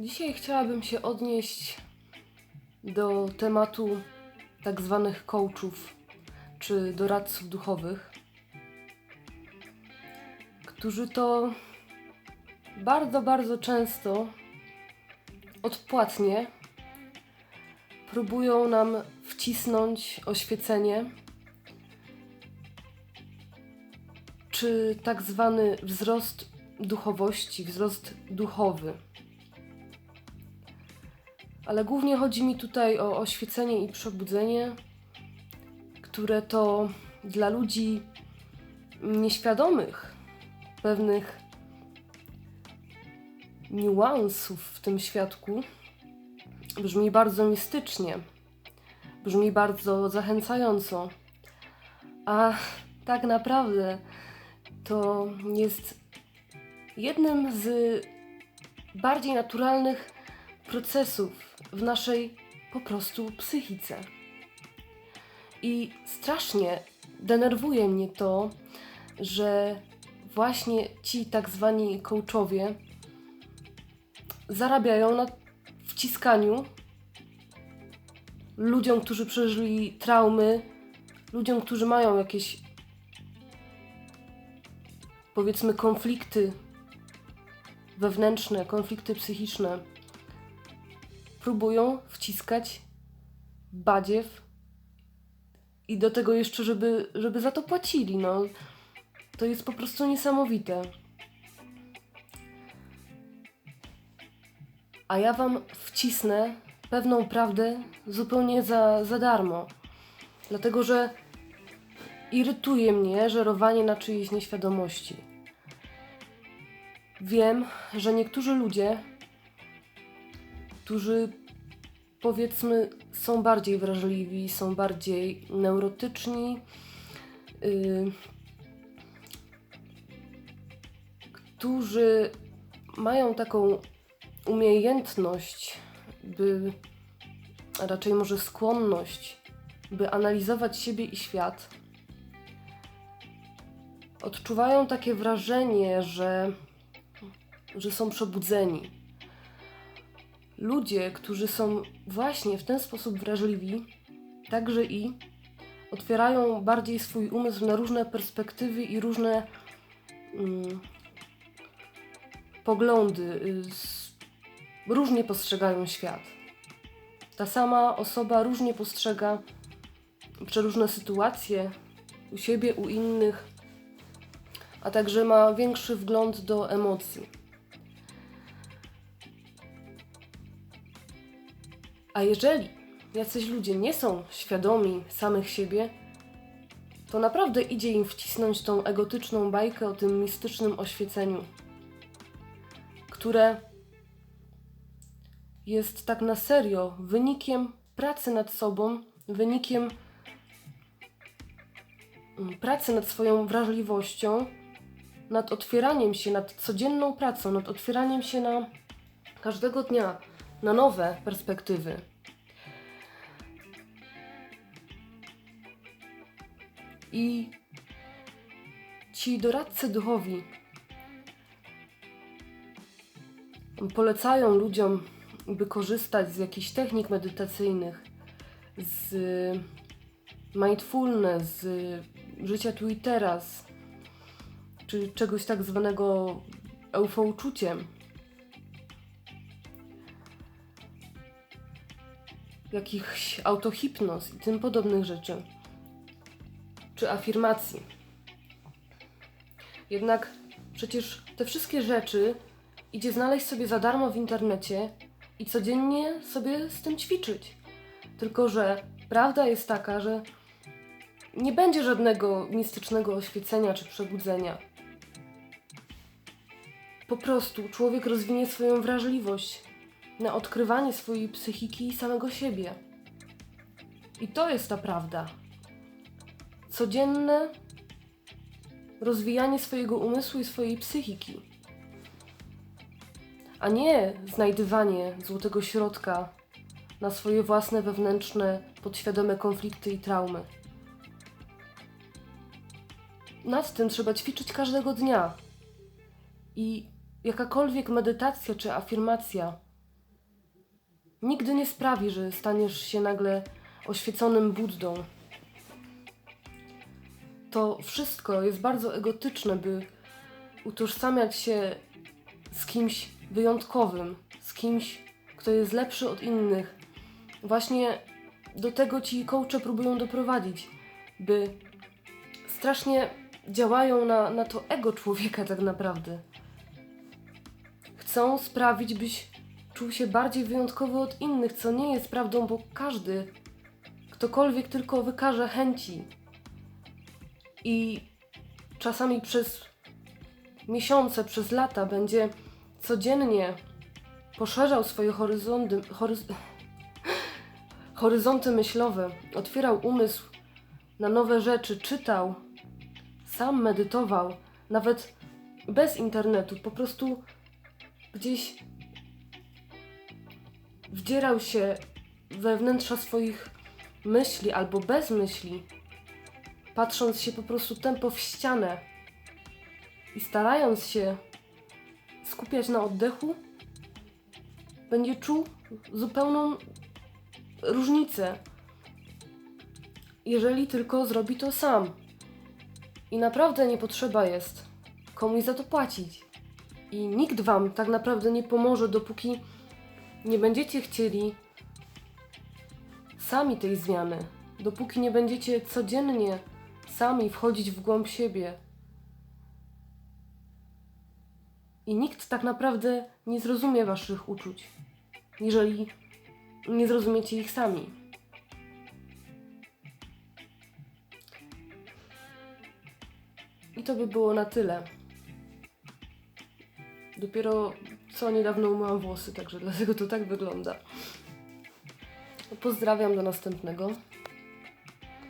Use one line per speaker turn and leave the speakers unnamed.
Dzisiaj chciałabym się odnieść do tematu tak zwanych coachów czy doradców duchowych, którzy to bardzo, bardzo często odpłatnie próbują nam wcisnąć oświecenie czy tak zwany wzrost duchowości, wzrost duchowy. Ale głównie chodzi mi tutaj o oświecenie i przebudzenie, które to dla ludzi nieświadomych pewnych niuansów w tym świadku brzmi bardzo mistycznie, brzmi bardzo zachęcająco. A tak naprawdę to jest jednym z bardziej naturalnych procesów w naszej po prostu psychice. I strasznie denerwuje mnie to, że właśnie ci tak zwani coachowie zarabiają na wciskaniu ludziom, którzy przeżyli traumy, ludziom, którzy mają jakieś powiedzmy konflikty wewnętrzne, konflikty psychiczne, próbują wciskać badziew i do tego jeszcze, żeby, żeby za to płacili. No, to jest po prostu niesamowite. A ja wam wcisnę pewną prawdę zupełnie za, za darmo. Dlatego, że irytuje mnie żerowanie na czyjejś nieświadomości. Wiem, że niektórzy ludzie, którzy powiedzmy są bardziej wrażliwi, są bardziej neurotyczni, yy, którzy mają taką umiejętność, by, a raczej może skłonność, by analizować siebie i świat, odczuwają takie wrażenie, że, że są przebudzeni. Ludzie, którzy są właśnie w ten sposób wrażliwi, także i otwierają bardziej swój umysł na różne perspektywy i różne mm, poglądy, y, różnie postrzegają świat. Ta sama osoba różnie postrzega przeróżne sytuacje u siebie, u innych, a także ma większy wgląd do emocji. A jeżeli jacyś ludzie nie są świadomi samych siebie, to naprawdę idzie im wcisnąć tą egotyczną bajkę o tym mistycznym oświeceniu, które jest tak na serio wynikiem pracy nad sobą, wynikiem mm, pracy nad swoją wrażliwością, nad otwieraniem się, nad codzienną pracą, nad otwieraniem się na każdego dnia na nowe perspektywy. I ci doradcy duchowi polecają ludziom, by korzystać z jakichś technik medytacyjnych, z mindfulness, z życia tu i teraz, czy czegoś tak zwanego eufouczuciem. Jakichś autohipnoz i tym podobnych rzeczy, czy afirmacji. Jednak przecież te wszystkie rzeczy idzie znaleźć sobie za darmo w internecie i codziennie sobie z tym ćwiczyć. Tylko, że prawda jest taka, że nie będzie żadnego mistycznego oświecenia czy przebudzenia. Po prostu człowiek rozwinie swoją wrażliwość na odkrywanie swojej psychiki i samego siebie. I to jest ta prawda. Codzienne rozwijanie swojego umysłu i swojej psychiki, a nie znajdywanie złotego środka na swoje własne wewnętrzne, podświadome konflikty i traumy. Nad tym trzeba ćwiczyć każdego dnia. I jakakolwiek medytacja czy afirmacja nigdy nie sprawi, że staniesz się nagle oświeconym Buddą. To wszystko jest bardzo egotyczne, by utożsamiać się z kimś wyjątkowym, z kimś, kto jest lepszy od innych. Właśnie do tego ci coache próbują doprowadzić, by strasznie działają na, na to ego człowieka tak naprawdę. Chcą sprawić, byś czuł się bardziej wyjątkowy od innych, co nie jest prawdą, bo każdy, ktokolwiek tylko wykaże chęci i czasami przez miesiące, przez lata będzie codziennie poszerzał swoje horyzonty, horyz... horyzonty myślowe, otwierał umysł na nowe rzeczy, czytał, sam medytował, nawet bez internetu, po prostu gdzieś wdzierał się we wnętrza swoich myśli albo bez myśli, patrząc się po prostu tempo w ścianę i starając się skupiać na oddechu, będzie czuł zupełną różnicę, jeżeli tylko zrobi to sam. I naprawdę nie potrzeba jest komuś za to płacić. I nikt wam tak naprawdę nie pomoże, dopóki nie będziecie chcieli sami tej zmiany. Dopóki nie będziecie codziennie sami wchodzić w głąb siebie. I nikt tak naprawdę nie zrozumie waszych uczuć, jeżeli nie zrozumiecie ich sami. I to by było na tyle. Dopiero co niedawno umyłam włosy, także dlatego to tak wygląda. Pozdrawiam do następnego.